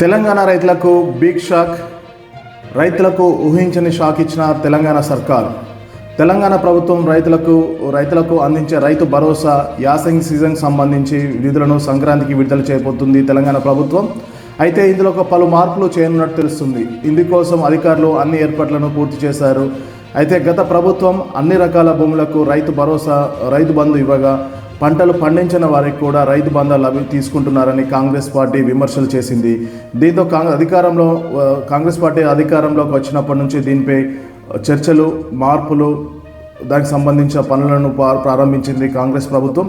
తెలంగాణ రైతులకు big shock రైతులకు ఊహించని షాక్ ఇచ్చిన తెలంగాణ సర్కార్. తెలంగాణ ప్రభుత్వం రైతులకు రైతులకు అందించే రైతు భరోసా యాసంగి సీజన్ సంబంధించి నిధులను సంక్రాంతికి విడుదల చేయబోతుంది తెలంగాణ ప్రభుత్వం. అయితే ఇందులో ఒక పలు మార్పులు చేయనున్నట్టు తెలుస్తుంది. ఇందుకోసం అధికారులు అన్ని ఏర్పాట్లను పూర్తి చేశారు. అయితే గత ప్రభుత్వం అన్ని రకాల భూములకు రైతు భరోసా రైతు బంధు ఇవ్వగా పంటలు పండించిన వారికి కూడా రైతు బంధాలు అవి తీసుకుంటున్నారని కాంగ్రెస్ పార్టీ విమర్శలు చేసింది. దీంతో కాంగ్రెస్ అధికారంలో కాంగ్రెస్ పార్టీ అధికారంలోకి వచ్చినప్పటి నుంచి దీనిపై చర్చలు మార్పులు దానికి సంబంధించిన పనులను ప్రారంభించింది కాంగ్రెస్ ప్రభుత్వం.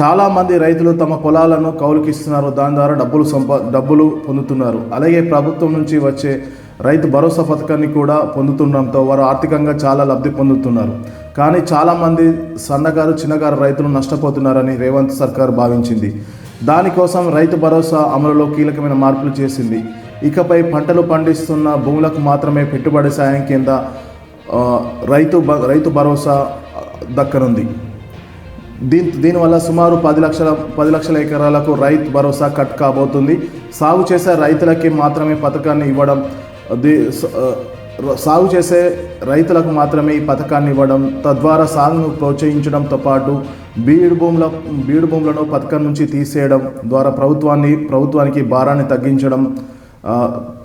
చాలామంది రైతులు తమ పొలాలను కౌలుకిస్తున్నారు. దాని ద్వారా డబ్బులు సంపా డబ్బులు పొందుతున్నారు. అలాగే ప్రభుత్వం నుంచి వచ్చే రైతు భరోసా పథకాన్ని కూడా పొందుతుండడంతో వారు ఆర్థికంగా చాలా లబ్ధి పొందుతున్నారు. కానీ చాలామంది సన్నగారు చిన్నగారు రైతులు నష్టపోతున్నారని రేవంత్ సర్కార్ భావించింది. దానికోసం రైతు భరోసా అమలులో కీలకమైన మార్పులు చేసింది. ఇకపై పంటలు పండిస్తున్న భూములకు మాత్రమే పెట్టుబడి సాయం కింద రైతు రైతు భరోసా దక్కనుంది. దీని దీనివల్ల సుమారు పది లక్షల పది లక్షల ఎకరాలకు రైతు భరోసా కట్ కాబోతుంది. సాగు చేసే రైతులకి మాత్రమే పథకాన్ని ఇవ్వడం సాగు చేసే రైతులకు మాత్రమే ఈ పథకాన్ని ఇవ్వడం తద్వారా సాగును ప్రోత్సహించడంతో పాటు బీడు భూముల బీడు భూములను పథకం నుంచి తీసేయడం ద్వారా ప్రభుత్వాన్ని ప్రభుత్వానికి భారాన్ని తగ్గించడం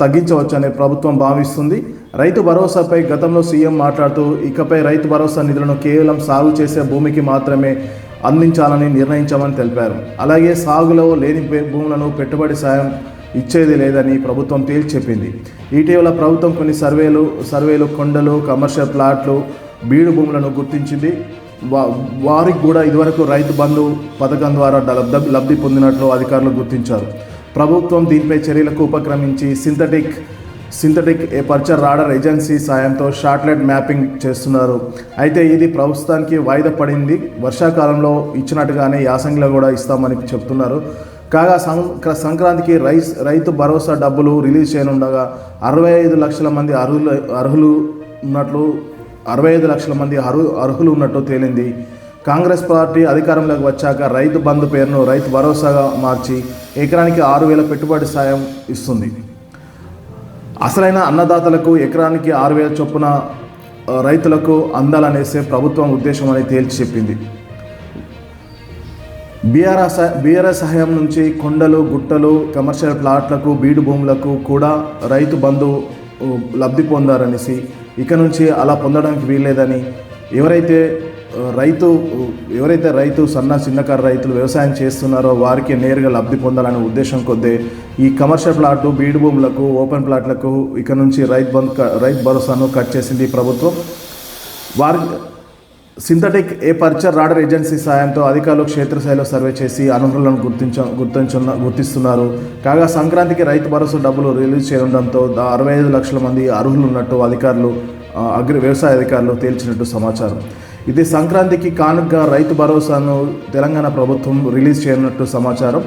తగ్గించవచ్చని ప్రభుత్వం భావిస్తుంది. రైతు భరోసాపై గతంలో సీఎం మాట్లాడుతూ ఇకపై రైతు భరోసా నిధులను కేవలం సాగు చేసే భూమికి మాత్రమే అందించాలని నిర్ణయించామని తెలిపారు. అలాగే సాగులో లేని భూములను పెట్టుబడి సాయం ఇచ్చేది లేదని ప్రభుత్వం తేల్చి చెప్పింది ఇటీవల ప్రభుత్వం కొన్ని సర్వేలు సర్వేలు కొండలు కమర్షియల్ ప్లాట్లు బీడు భూములను గుర్తించింది. వా- వారికి కూడా ఇదివరకు రైతు బంధు పథకం ద్వారా లబ్ధి పొందినట్లు అధికారులు గుర్తించారు. ప్రభుత్వం దీనిపై చర్యలకు ఉపక్రమించి synthetic synthetic aperture radar agency సాయంతో షార్ట్లెట్ మ్యాపింగ్ చేస్తున్నారు. అయితే ఇది ప్రభుత్వానికి వాయిదా పడింది. వర్షాకాలంలో ఇచ్చినట్టుగానే యాసంగిలో కూడా ఇస్తామని చెప్తున్నారు. కాగా సం- సంక్రాంతికి రైస్ రైతు భరోసా డబ్బులు రిలీజ్ చేయనుండగా అరవై ఐదు లక్షల మంది అర్హులు అర్హులు ఉన్నట్లు అరవై ఐదు లక్షల మంది అర్హు అర్హులు ఉన్నట్టు తేలింది. కాంగ్రెస్ పార్టీ అధికారంలోకి వచ్చాక రైతు బంధు పేరును రైతు భరోసాగా మార్చి ఎకరానికి ఆరు వేల పెట్టుబడి సాయం ఇస్తుంది. అసలైన అన్నదాతలకు ఎకరానికి ఆరు వేల చొప్పున రైతులకు అందాలనేసే ప్రభుత్వం ఉద్దేశం అని తేల్చి చెప్పింది. బీఆర్ఎస్ బీఆర్ఎస్ సహాయం నుంచి కొండలు గుట్టలు కమర్షియల్ ప్లాట్లకు బీడు భూములకు కూడా రైతు బంధు లబ్ధి పొందారనేసి ఇక నుంచి అలా పొందడానికి వీల్లేదని ఎవరైతే రైతు ఎవరైతే రైతు సన్న చిన్నకారు రైతులు వ్యవసాయం చేస్తున్నారో వారికి నేరుగా లబ్ధి పొందాలనే ఉద్దేశం కొద్దే ఈ కమర్షియల్ ప్లాట్ బీడు భూములకు ఓపెన్ ప్లాట్లకు ఇక నుంచి రైతు బంధు రైతు భరోసాను కట్ చేసింది ప్రభుత్వం. వారి synthetic aperture radar agency సాయంతో అధికారులు క్షేత్రస్థాయిలో సర్వే చేసి అనర్హులను గుర్తించ గుర్తించున్న గుర్తిస్తున్నారు. కాగా సంక్రాంతికి రైతు భరోసా డబ్బులు రిలీజ్ చేయడంతో అరవై ఐదు లక్షల మంది అర్హులు ఉన్నట్టు అధికారులు అగ్రి వ్యవసాయ అధికారులు తేల్చినట్టు సమాచారం. ఇది సంక్రాంతికి కానుకగా రైతు భరోసాను తెలంగాణ ప్రభుత్వం రిలీజ్ చేయనున్నట్టు సమాచారం.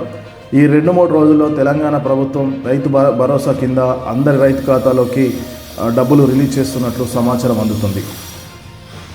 ఈ రెండు మూడు రోజుల్లో తెలంగాణ ప్రభుత్వం రైతు భ- భరోసా కింద అందరి రైతు ఖాతాలోకి డబ్బులు రిలీజ్ చేస్తున్నట్లు సమాచారం అందుతుంది.